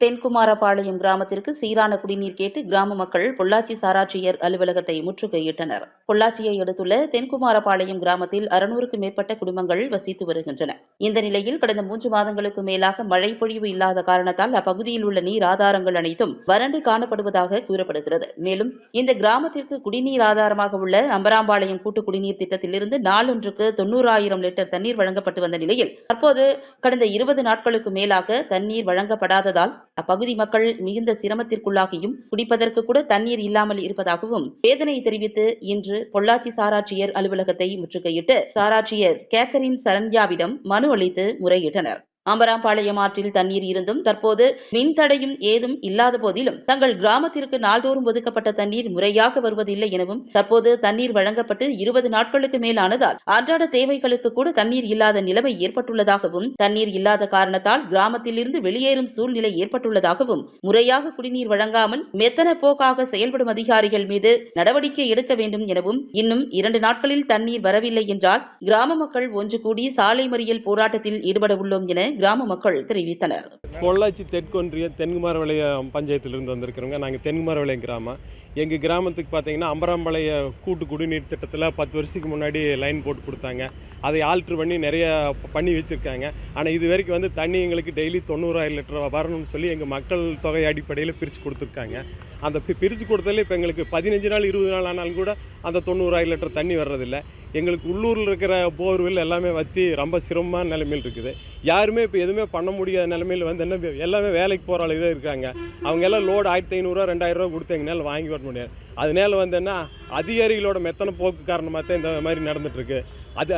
தென்குமாரபாளையம் கிராமத்திற்கு சீரான குடிநீர் கேட்டு கிராம மக்கள் பொள்ளாச்சி சாராட்சியர் அலுவலகத்தை முற்றுகையிட்டனர். பொள்ளாச்சியை அடுத்துள்ள தென்குமாரபாளையம் கிராமத்தில் அறுநூறுக்கும் மேற்பட்ட குடும்பங்கள் வசித்து வருகின்றன. இந்த நிலையில் கடந்த மூன்று மாதங்களுக்கு மேலாக மழை பொழிவு இல்லாத காரணத்தால் அப்பகுதியில் உள்ள நீர் ஆதாரங்கள் அனைத்தும் வறண்டு காணப்படுவதாக கூறப்படுகிறது. மேலும் இந்த கிராமத்திற்கு குடிநீர் ஆதாரமாக உள்ள அம்பராம்பாளையம் கூட்டு குடிநீர் திட்டத்திலிருந்து நாளொன்றுக்கு தொண்ணூறாயிரம் லிட்டர் தண்ணீர் வழங்கப்பட்டு வந்த நிலையில் தற்போது கடந்த இருபது நாட்களுக்கு மேலாக தண்ணீர் வழங்கப்படாததால் அப்பகுதி மக்கள் மிகுந்த சிரமத்திற்குள்ளாகியும் குடிப்பதற்கு கூட தண்ணீர் இல்லாமல் இருப்பதாகவும் வேதனை தெரிவித்து இன்று பொள்ளாச்சி சாராட்சியர் அலுவலகத்தை முற்றுகையிட்டு சாராட்சியர் கேத்தரின் சரண்யாவிடம் மனு அளித்து முறையிட்டனர். அம்பராம்பாளையம் ஆற்றில் தண்ணீர் இருந்தும் தற்போது மின்தடையும் ஏதும் இல்லாத போதிலும் தங்கள் கிராமத்திற்கு நாள்தோறும் ஒதுக்கப்பட்ட தண்ணீர் முறையாக வருவதில்லை எனவும் தற்போது தண்ணீர் வழங்கப்பட்டு இருபது நாட்களுக்கு மேலானதால் அன்றாட தேவைகளுக்கு கூட தண்ணீர் இல்லாத நிலைமை ஏற்பட்டுள்ளதாகவும் தண்ணீர் இல்லாத காரணத்தால் கிராமத்திலிருந்து வெளியேறும் சூழ்நிலை ஏற்பட்டுள்ளதாகவும் முறையாக குடிநீர் வழங்காமல் மெத்தன போக்காக செயல்படும் அதிகாரிகள் மீது நடவடிக்கை எடுக்க வேண்டும் எனவும் இன்னும் இரண்டு நாட்களில் தண்ணீர் வரவில்லை என்றால் கிராம மக்கள் ஒன்று கூடி சாலை மறியல் போராட்டத்தில் ஈடுபட உள்ளோம் என கிராம மக்கள் தெரிவித்தனர். பொள்ளாச்சி தெற்கொன்றிய தென்குமாரபாளையம் பஞ்சாயத்திலிருந்து வந்திருக்கிறவங்க. நாங்கள் தென்குமாரவளையம் கிராமம். எங்கள் கிராமத்துக்கு பார்த்தீங்கன்னா அம்பராம்பாளைய கூட்டு குடிநீர் திட்டத்தில் பத்து வருஷத்துக்கு முன்னாடி லைன் போட்டு கொடுத்தாங்க. அதை ஆல்ட்ரு பண்ணி நிறைய பண்ணி வச்சுருக்காங்க. ஆனால் இது வரைக்கும் வந்து தண்ணி எங்களுக்கு டெய்லி தொண்ணூறாயிரம் லிட்டர் வரணும்னு சொல்லி எங்கள் மக்கள் தொகை அடிப்படையில் பிரித்து கொடுத்துருக்காங்க. அந்த பி- பிரித்து கொடுத்ததுல இப்போ எங்களுக்கு பதினஞ்சு நாள் இருபது நாள் ஆனாலும் கூட அந்த தொண்ணூறாயிரம் லிட்டர் தண்ணி வர்றதில்லை. எங்களுக்கு உள்ளூரில் இருக்கிற போர்வெல் எல்லாமே வற்றி ரொம்ப சிரமமான நிலைமையில் இருக்குது. யாருமே இப்போ எதுவுமே பண்ண முடியாத நிலைமையில் வந்து என்ன எல்லாமே வேலைக்கு போகிற அளவுக்கு தான் இருக்காங்க. அவங்க எல்லாம் லோடு ஆயிரத்தி ஐநூறுரூவா ரெண்டாயிரரூவா கொடுத்து எங்களால் வாங்கி வர முடியாது. அதனால வந்து என்ன அதிகாரிகளோட மெத்தனை போக்கு காரணமாக தான் இந்த மாதிரி நடந்துகிட்ருக்கு அது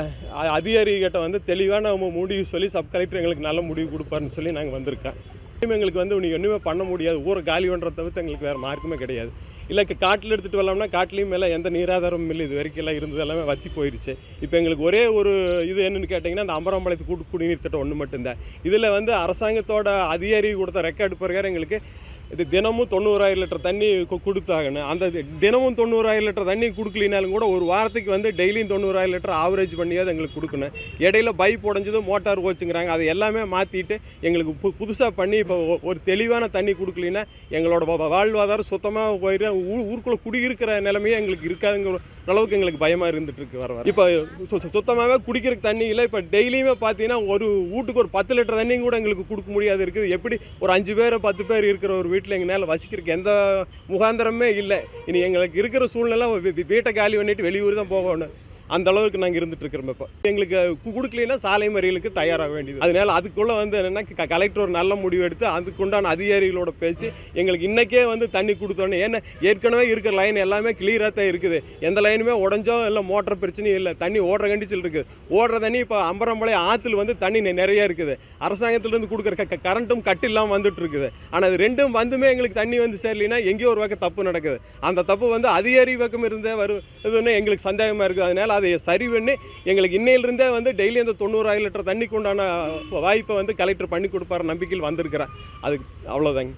அதிகாரிகிட்ட வந்து தெளிவான நம்ம முடிவு சொல்லி சப் கலெக்டர் எங்களுக்கு நல்ல முடிவு கொடுப்பாருன்னு சொல்லி நாங்கள் வந்திருக்கோம். எங்களுக்கு வந்து நீ ஒன்றுமே பண்ண முடியாது. ஊரை காலி பண்ணுறத தவிர்த்து எங்களுக்கு வேறு மார்க்குமே கிடையாது. இல்லை காட்டில் எடுத்துகிட்டு வரலாம்னா காட்டிலையும் மேலே எந்த நீராதாரமும் இல்லை. இது வரைக்கும் எல்லாம் இருந்தது எல்லாமே வற்றி போயிடுச்சு இப்போ எங்களுக்கு ஒரே ஒரு இது என்னென்னு கேட்டிங்கன்னா அந்த அம்பரம்பாளையத்து கூட்டு குடிநீர் திட்டம் ஒன்று மட்டும்தான். இதில் வந்து அரசாங்கத்தோட அதிகாரி கொடுத்த ரெக்கார்டு பிறகு எங்களுக்கு இது தினமும் தொண்ணூறாயிரம் லிட்டர் தண்ணி கு- கொடுத்தாகணும் அந்த தினமும் தொண்ணூறாயிரம் லிட்டர் தண்ணி கொடுக்கலினாலும் கூட ஒரு வாரத்துக்கு வந்து டெய்லியும் தொண்ணூறாயிரம் லிட்டர் ஆவரேஜ் பண்ணியாவது எங்களுக்கு கொடுக்கணும். இடையில பைப் உடஞ்சது மோட்டார் கோச்சுங்கிறாங்க அதை எல்லாமே மாற்றிட்டு எங்களுக்கு பு புதுசாக பண்ணி இப்போ ஒரு தெளிவான தண்ணி கொடுக்கலின்னா எங்களோட வாழ்வாதாரம் சுத்தமாக போயிடும் ஊ ஊருக்குள்ளே குடியிருக்கிற நிலைமையே எங்களுக்கு இருக்காதுங்கிற அளவுக்கு எங்களுக்கு பயமாக இருந்துட்டு இருக்கு வர வர. இப்போ சு- சுத்தமாகவே குடிக்கிறதுக்கு தண்ணி இல்லை இப்போ டெய்லியுமே பார்த்தீங்கன்னா ஒரு வீட்டுக்கு ஒரு பத்து லிட்டர் தண்ணியும் கூட எங்களுக்கு கொடுக்க முடியாது இருக்குது. எப்படி ஒரு அஞ்சு பேர் பத்து பேர் இருக்கிற ஒரு வீட்டில் எங்களால் வசிக்கிறதுக்கு எந்த முகாந்திரமே இல்லை. இனி எங்களுக்கு இருக்கிற சூழ்நிலை வீ- வீட்டை காலி பண்ணிட்டு வெளியூர் தான் போகணும். அந்த அளவுக்கு நாங்கள் இருந்துட்டு இருக்கிறோம் இப்போ. எங்களுக்கு கு- கொடுக்கலைன்னா சாலை மறியலுக்கு தயாராக வேண்டியது. அதனால அதுக்குள்ளே வந்து என்னன்னா க- கலெக்டர் ஒரு நல்ல முடிவு எடுத்து அதுக்குண்டான அதிகாரிகளோட பேசி எங்களுக்கு இன்னைக்கே வந்து தண்ணி கொடுத்தோன்னே ஏன்னா ஏற்கனவே இருக்கிற லைன் எல்லாமே கிளியராக தான் இருக்குது. எந்த லைனுமே உடஞ்சோ இல்லை மோட்டர் பிரச்சனையும் இல்லை தண்ணி ஓடுற கண்டிச்சில் இருக்குது ஓடுற தண்ணி இப்போ அம்பரம்பளை ஆற்றுல வந்து தண்ணி நிறைய இருக்குது. அரசாங்கத்திலேருந்து கொடுக்குற க க- கரண்ட்டும் கட்டு இல்லாமல் வந்துட்டு இருக்குது. ஆனால் அது ரெண்டும் வந்துமே எங்களுக்கு தண்ணி வந்து சேரலைன்னா எங்கேயோ ஒரு பக்கம் தப்பு நடக்குது. அந்த தப்பு வந்து அதிகாரி பக்கம் இருந்தே வரும் இதுன்னு எங்களுக்கு சந்தேகமாக இருக்குது. அதனால அதை சரி பண்ணி எங்களுக்கு இன்னையிலிருந்தே வந்து டெய்லி அந்த தொண்ணூறாயிரம் லிட்டர் தண்ணிக்கு உண்டான வாய்ப்பை வந்து கலெக்டர் பண்ணி கொடுப்பாரு நம்பிக்கையில் வந்திருக்கிறேன் அதுக்கு அவ்வளோதாங்க